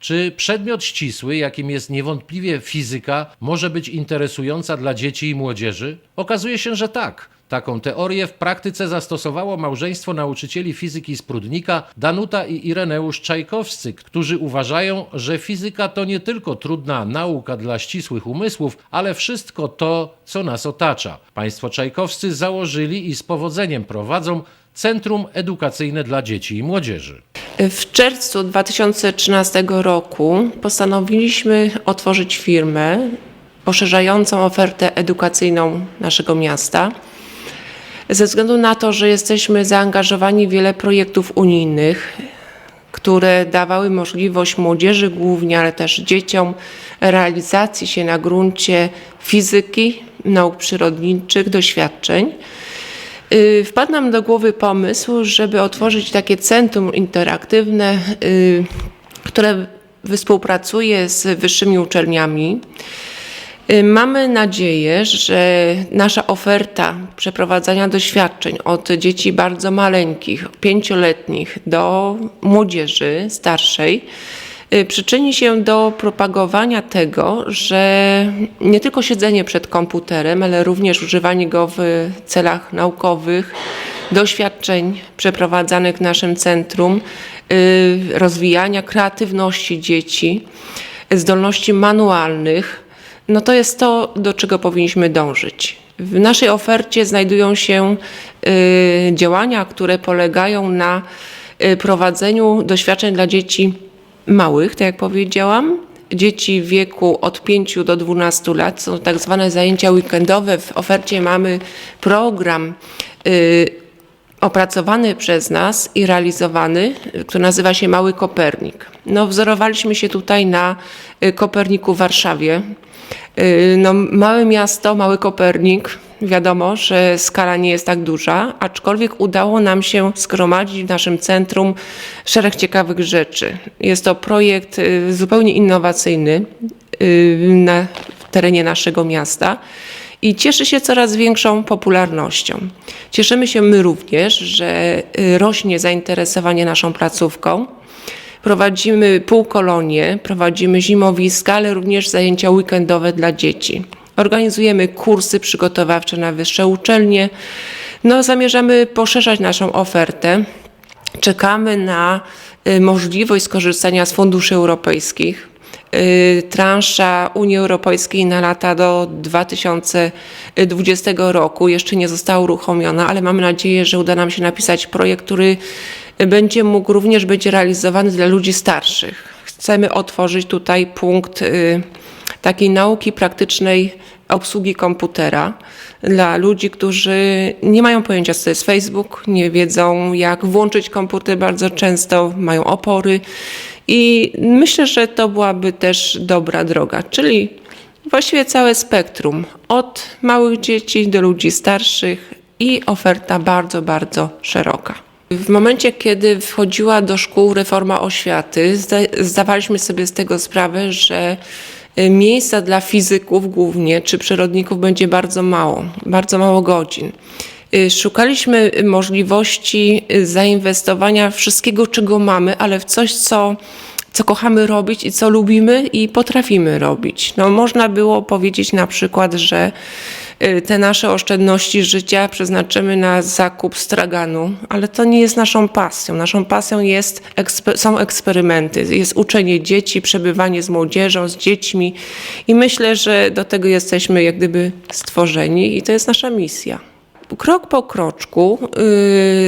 Czy przedmiot ścisły, jakim jest niewątpliwie fizyka, może być interesująca dla dzieci i młodzieży? Okazuje się, że tak. Taką teorię w praktyce zastosowało małżeństwo nauczycieli fizyki z Prudnika Danuta i Ireneusz Czajkowscy, którzy uważają, że fizyka to nie tylko trudna nauka dla ścisłych umysłów, ale wszystko to, co nas otacza. Państwo Czajkowscy założyli i z powodzeniem prowadzą Centrum Edukacyjne dla Dzieci i Młodzieży. W czerwcu 2013 roku postanowiliśmy otworzyć firmę poszerzającą ofertę edukacyjną naszego miasta. Ze względu na to, że jesteśmy zaangażowani w wiele projektów unijnych, które dawały możliwość młodzieży głównie, ale też dzieciom realizacji się na gruncie fizyki, nauk przyrodniczych, doświadczeń. Y, Wpadł nam do głowy pomysł, żeby otworzyć takie centrum interaktywne, y, które współpracuje z wyższymi uczelniami. Y, Mamy nadzieję, że nasza oferta przeprowadzania doświadczeń od dzieci bardzo maleńkich, pięcioletnich do młodzieży starszej przyczyni się do propagowania tego, że nie tylko siedzenie przed komputerem, ale również używanie go w celach naukowych, doświadczeń przeprowadzanych w naszym centrum, y, rozwijania kreatywności dzieci, zdolności manualnych, no to jest to, do czego powinniśmy dążyć. W naszej ofercie znajdują się y, działania, które polegają na y, prowadzeniu doświadczeń dla dzieci małych, tak jak powiedziałam. Dzieci w wieku od 5 do 12 lat są tak zwane zajęcia weekendowe. W ofercie mamy program y, opracowany przez nas i realizowany, który nazywa się Mały Kopernik. No, wzorowaliśmy się tutaj na y, Koperniku w Warszawie. Y, No, małe miasto, mały Kopernik. Wiadomo, że skala nie jest tak duża, aczkolwiek udało nam się zgromadzić w naszym centrum szereg ciekawych rzeczy. Jest to projekt y, zupełnie innowacyjny y, na terenie naszego miasta i cieszy się coraz większą popularnością. Cieszymy się my również, że y, rośnie zainteresowanie naszą placówką. Prowadzimy półkolonie, prowadzimy zimowiska, ale również zajęcia weekendowe dla dzieci. Organizujemy kursy przygotowawcze na wyższe uczelnie. No, zamierzamy poszerzać naszą ofertę. Czekamy na y, możliwość skorzystania z funduszy europejskich. Y, Transza Unii Europejskiej na lata do 2020 roku jeszcze nie została uruchomiona, ale mamy nadzieję, że uda nam się napisać projekt, który będzie mógł również być realizowany dla ludzi starszych. Chcemy otworzyć tutaj punkt y, takiej nauki praktycznej obsługi komputera dla ludzi, którzy nie mają pojęcia, co to jest Facebook, nie wiedzą, jak włączyć komputer bardzo często, mają opory. I myślę, że to byłaby też dobra droga, czyli właściwie całe spektrum, od małych dzieci do ludzi starszych i oferta bardzo, bardzo szeroka. W momencie, kiedy wchodziła do szkół reforma oświaty, zda- zdawaliśmy sobie z tego sprawę, że miejsca dla fizyków głównie czy przyrodników będzie bardzo mało, bardzo mało godzin. Y, Szukaliśmy możliwości y, zainwestowania wszystkiego, czego mamy, ale w coś, co, co kochamy robić i co lubimy i potrafimy robić. No, można było powiedzieć na przykład, że y, te nasze oszczędności życia przeznaczymy na zakup straganu, ale to nie jest naszą pasją. Naszą pasją jest, są eksperymenty, jest uczenie dzieci, przebywanie z młodzieżą, z dziećmi i myślę, że do tego jesteśmy jak gdyby stworzeni i to jest nasza misja krok po kroczku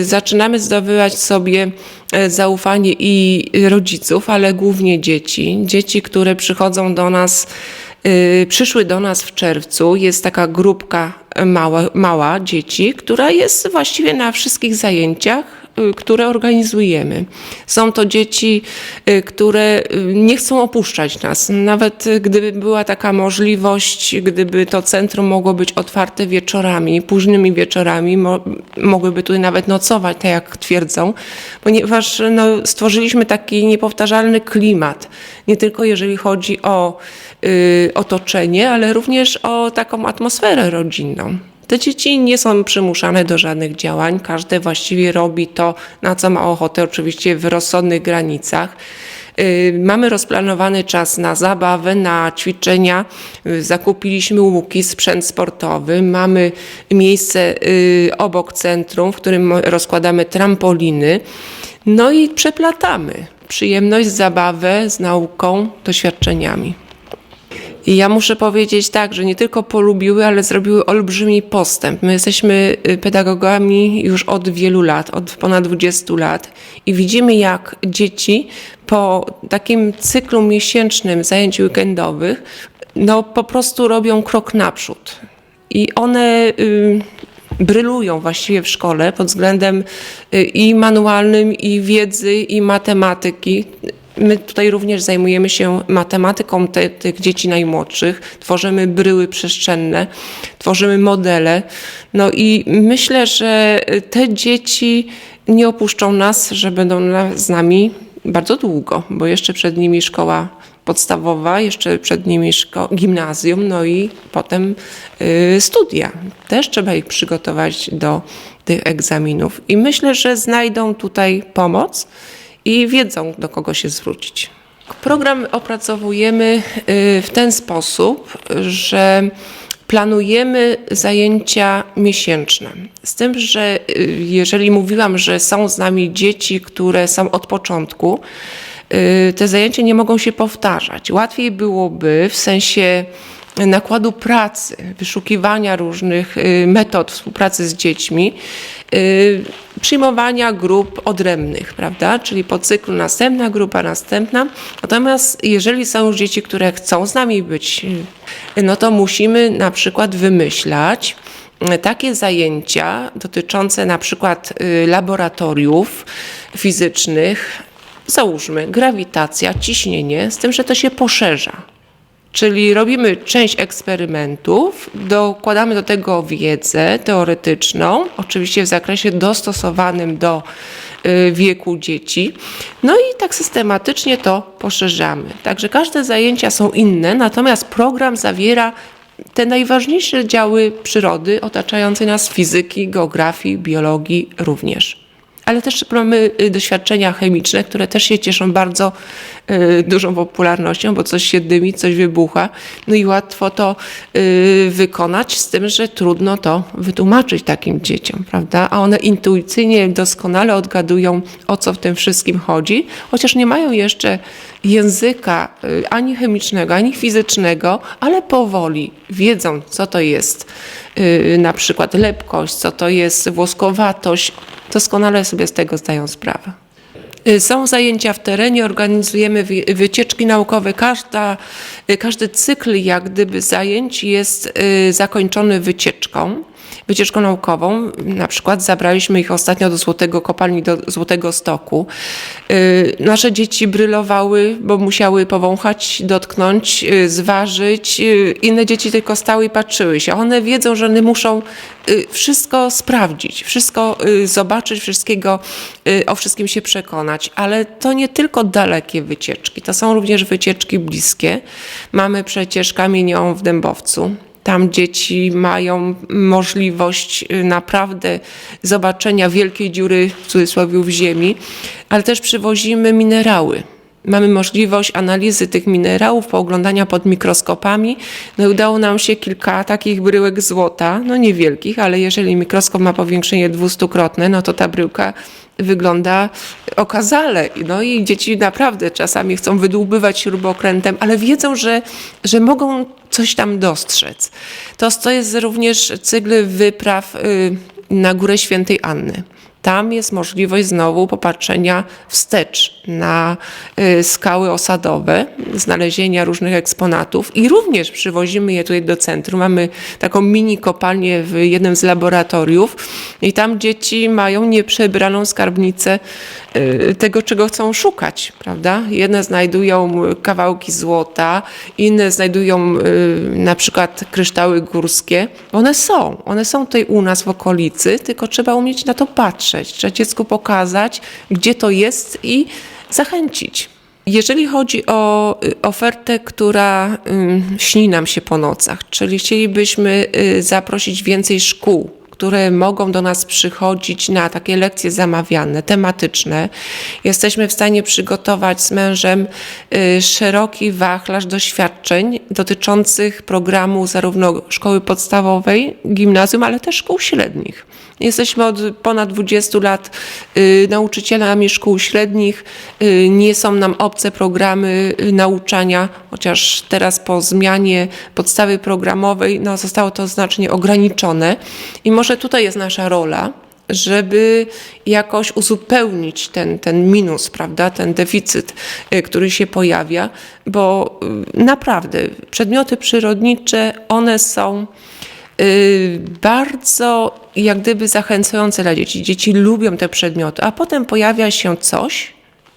y, zaczynamy zdobywać sobie e, zaufanie i rodziców, ale głównie dzieci. Dzieci, które przychodzą do nas, y, przyszły do nas w czerwcu. Jest taka grupka mała, mała dzieci, która jest właściwie na wszystkich zajęciach y, które organizujemy. Są to dzieci, y, które y, nie chcą opuszczać nas. Nawet y, gdyby była taka możliwość, gdyby to centrum mogło być otwarte wieczorami, późnymi wieczorami, mo mogłyby tutaj nawet nocować, tak jak twierdzą, ponieważ no, stworzyliśmy taki niepowtarzalny klimat. Nie tylko jeżeli chodzi o y, otoczenie, ale również o taką atmosferę rodzinną. Te dzieci nie są przymuszane do żadnych działań. Każde właściwie robi to, na co ma ochotę, oczywiście w rozsądnych granicach. Y, Mamy rozplanowany czas na zabawę, na ćwiczenia. Y, Zakupiliśmy łuki, sprzęt sportowy. Mamy miejsce y, obok centrum, w którym rozkładamy trampoliny. No i przeplatamy przyjemność, zabawę z nauką, doświadczeniami. I ja muszę powiedzieć tak, że nie tylko polubiły, ale zrobiły olbrzymi postęp. My jesteśmy y, pedagogami już od wielu lat, od ponad 20 lat i widzimy, jak dzieci po takim cyklu miesięcznym zajęć weekendowych, no po prostu robią krok naprzód. I one y, brylują właściwie w szkole pod względem y, i manualnym, i wiedzy, i matematyki. My tutaj również zajmujemy się matematyką te, tych dzieci najmłodszych, tworzymy bryły przestrzenne, tworzymy modele. No i myślę, że te dzieci nie opuszczą nas, że będą z nami bardzo długo, bo jeszcze przed nimi szkoła podstawowa, jeszcze przed nimi gimnazjum, no i potem y, studia. Też trzeba ich przygotować do tych egzaminów. I myślę, że znajdą tutaj pomoc i wiedzą, do kogo się zwrócić. Program opracowujemy y, w ten sposób, że planujemy zajęcia miesięczne. Z tym, że y, jeżeli mówiłam, że są z nami dzieci, które są od początku, y, te zajęcia nie mogą się powtarzać. Łatwiej byłoby w sensie nakładu pracy, wyszukiwania różnych y, metod współpracy z dziećmi, y, przyjmowania grup odrębnych, prawda? Czyli po cyklu następna grupa, następna. Natomiast jeżeli są już dzieci, które chcą z nami być, y, no to musimy na przykład wymyślać takie zajęcia dotyczące na przykład laboratoriów fizycznych, załóżmy grawitacja, ciśnienie, z tym, że to się poszerza. Czyli robimy część eksperymentów, dokładamy do tego wiedzę teoretyczną, oczywiście w zakresie dostosowanym do y, wieku dzieci. No i tak systematycznie to poszerzamy. Także każde zajęcia są inne, natomiast program zawiera te najważniejsze działy przyrody otaczającej nas fizyki, geografii, biologii również. Ale też mamy y, doświadczenia chemiczne, które też się cieszą bardzo y, dużą popularnością, bo coś się dymi, coś wybucha. No i łatwo to y, wykonać, z tym, że trudno to wytłumaczyć takim dzieciom, prawda? A one intuicyjnie doskonale odgadują, o co w tym wszystkim chodzi, chociaż nie mają jeszcze języka ani chemicznego, ani fizycznego, ale powoli wiedzą, co to jest na przykład lepkość, co to jest włoskowatość, doskonale sobie z tego zdają sprawę. Y, Są zajęcia w terenie, organizujemy wy- wycieczki naukowe. Każda, y, każdy cykl jak gdyby zajęć jest y, zakończony wycieczką, wycieczką naukową. Na przykład zabraliśmy ich ostatnio do Złotego Kopalni, do Złotego Stoku. Y, Nasze dzieci brylowały, bo musiały powąchać, dotknąć, y, zważyć. Y, Inne dzieci tylko stały i patrzyły się. One wiedzą, że one muszą wszystko sprawdzić, wszystko zobaczyć, wszystkiego, o wszystkim się przekonać. Ale to nie tylko dalekie wycieczki, to są również wycieczki bliskie. Mamy przecież kamienią w Dębowcu. Tam dzieci mają możliwość y, naprawdę zobaczenia wielkiej dziury w cudzysłowie w ziemi, ale też przywozimy minerały. Mamy możliwość analizy tych minerałów, pooglądania pod mikroskopami. No udało nam się kilka takich bryłek złota, no niewielkich, ale jeżeli mikroskop ma powiększenie dwustukrotne, no to ta bryłka wygląda okazale. No i dzieci naprawdę czasami chcą wydłubywać śrubokrętem, ale wiedzą, że, że mogą coś tam dostrzec. To, to jest również cykl wypraw y, na Górę Świętej Anny. Tam jest możliwość znowu popatrzenia wstecz na y, skały osadowe, znalezienia różnych eksponatów i również przywozimy je tutaj do centrum. Mamy taką mini kopalnię w jednym z laboratoriów i tam dzieci mają nieprzebraną skarbnicę y, tego, czego chcą szukać, prawda? Jedne znajdują kawałki złota, inne znajdują y, na przykład kryształy górskie. One są, one są tutaj u nas w okolicy, tylko trzeba umieć na to patrzeć, trzeba dziecku pokazać, gdzie to jest i zachęcić. Jeżeli chodzi o y, ofertę, która śni nam się po nocach, czyli chcielibyśmy y, zaprosić więcej szkół, które mogą do nas przychodzić na takie lekcje zamawiane, tematyczne. Jesteśmy w stanie przygotować z mężem y, szeroki wachlarz doświadczeń dotyczących programu zarówno szkoły podstawowej, gimnazjum, ale też szkół średnich. Jesteśmy od ponad 20 lat y, nauczycielami szkół średnich. Y, nie są nam obce programy y, nauczania, chociaż teraz po zmianie podstawy programowej no, zostało to znacznie ograniczone. I może tutaj jest nasza rola, żeby jakoś uzupełnić ten, ten minus, prawda, ten deficyt, który się pojawia, bo naprawdę przedmioty przyrodnicze, one są bardzo jak gdyby zachęcające dla dzieci. Dzieci lubią te przedmioty, a potem pojawia się coś,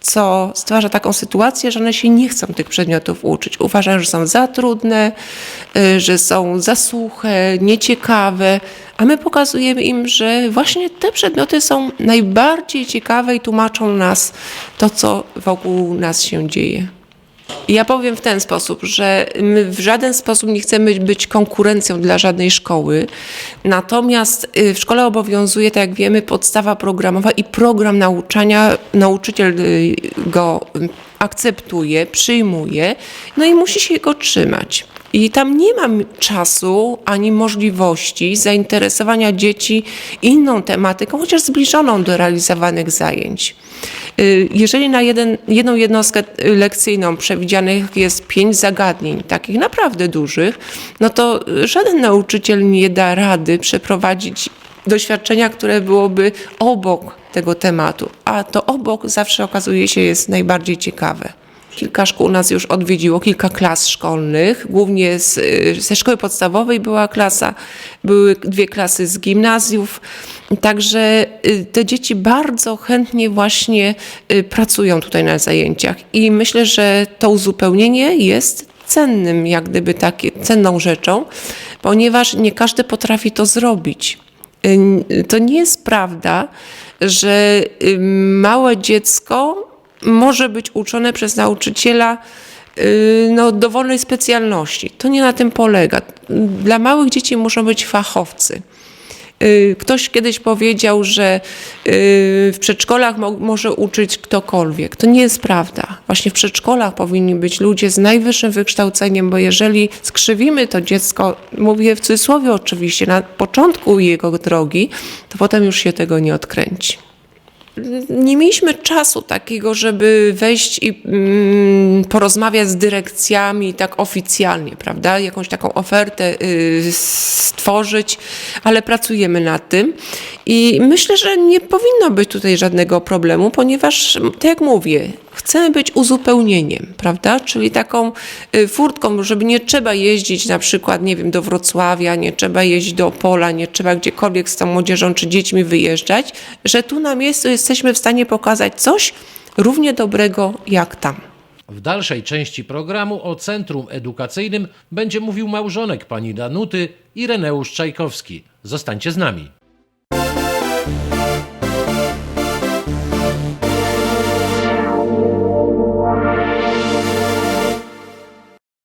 co stwarza taką sytuację, że one się nie chcą tych przedmiotów uczyć. Uważają, że są za trudne, y, że są za suche, nieciekawe, a my pokazujemy im, że właśnie te przedmioty są najbardziej ciekawe i tłumaczą nas to, co wokół nas się dzieje. Ja powiem w ten sposób, że my w żaden sposób nie chcemy być konkurencją dla żadnej szkoły. Natomiast y, w szkole obowiązuje, tak jak wiemy, podstawa programowa i program nauczania. Nauczyciel y, go y, akceptuje, przyjmuje, no i musi się go trzymać. I tam nie ma czasu ani możliwości zainteresowania dzieci inną tematyką, chociaż zbliżoną do realizowanych zajęć. Y, Jeżeli na jeden, jedną jednostkę y, lekcyjną przewidzianych jest pięć zagadnień, takich naprawdę dużych, no to żaden nauczyciel nie da rady przeprowadzić doświadczenia, które byłoby obok tego tematu, a to obok zawsze okazuje się jest najbardziej ciekawe. Kilka szkół nas już odwiedziło, kilka klas szkolnych, głównie z, y, ze szkoły podstawowej była klasa, były dwie klasy z gimnazjów. Także y, te dzieci bardzo chętnie właśnie y, pracują tutaj na zajęciach i myślę, że to uzupełnienie jest cennym, jak gdyby takie, cenną rzeczą, ponieważ nie każdy potrafi to zrobić. To nie jest prawda, że małe dziecko może być uczone przez nauczyciela y, no, dowolnej specjalności. To nie na tym polega. Dla małych dzieci muszą być fachowcy. Y, Ktoś kiedyś powiedział, że y, w przedszkolach mo- może uczyć ktokolwiek. To nie jest prawda. Właśnie w przedszkolach powinni być ludzie z najwyższym wykształceniem, bo jeżeli skrzywimy to dziecko, mówię w cudzysłowie oczywiście, na początku jego drogi, to potem już się tego nie odkręci nie mieliśmy czasu takiego, żeby wejść i mm, porozmawiać z dyrekcjami tak oficjalnie, prawda? Jakąś taką ofertę y, stworzyć, ale pracujemy nad tym i myślę, że nie powinno być tutaj żadnego problemu, ponieważ, tak jak mówię, chcemy być uzupełnieniem, prawda? Czyli taką y, furtką, żeby nie trzeba jeździć na przykład, nie wiem, do Wrocławia, nie trzeba jeździć do Opola, nie trzeba gdziekolwiek z tą młodzieżą czy dziećmi wyjeżdżać, że tu na miejscu jesteśmy w stanie pokazać coś równie dobrego jak tam. W dalszej części programu o Centrum Edukacyjnym będzie mówił małżonek pani Danuty, Ireneusz Czajkowski. Zostańcie z nami. Bye.